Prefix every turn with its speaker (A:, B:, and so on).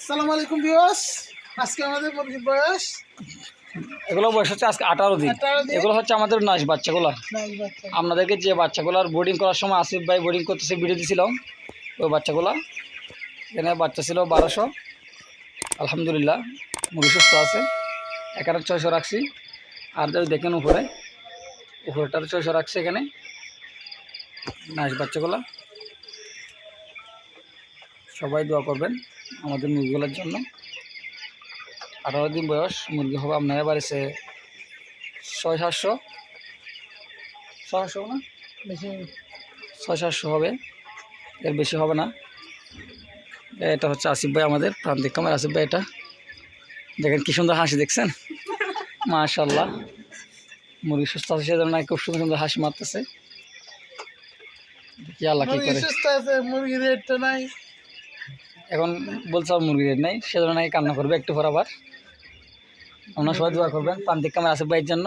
A: আসসালামু আলাইকুম ভিউয়ার্স। আজকে আমাদের মুরগির বয়স
B: এগুলো বয়স হচ্ছে আজকে আঠারো দিন। এগুলো হচ্ছে আমাদের নাচ বাচ্চাগুলো। আপনাদেরকে যে বাচ্চাগুলোর বোর্ডিং করার সময় আসিফ ভাই বোর্ডিং করতেছে ভিডিও দিয়েছিলাম ওই বাচ্চাগুলো। এখানে বাচ্চা ছিল বারোশো। আলহামদুলিল্লাহ মুরগি সুস্থ আছে। এখানে ছয়শো রাখছি। আর যদি দেখেন উপরে উপরেটাতে ছয়শো রাখছি এখানে। নাচ বাচ্চাগুলো। সবাই দোয়া করবেন আমাদের মুরগিগুলোর জন্য। আঠারো দিন বয়স মুরগি হবে আপনারা বাড়িতে ছয় সাতশো। ছয় সাতশো না?
A: বেশি
B: ছয় সাতশো হবে। এর বেশি হবে না। এটা হচ্ছে আসিফ ভাই আমাদের প্রান্তিক কামের। আসিফ ভাই এটা দেখেন কী সুন্দর হাসি দেখছেন? মাশাল্লাহ মুরগি সুস্থ আছে সেজন্য খুব সুন্দর সুন্দর হাসি মারতেছে। কি আল্লাহ কি করে।
A: সুস্থ আছে মুরগির রেট তো নাই।
B: এখন বলছে মুরগি রেট নাই, সেজন্য নাকি কান্না করবে একটু পর আবার। আপনার সবাই দোয়া করবেন প্রান্তিক কামের আসিফ ভাইয়ের জন্য।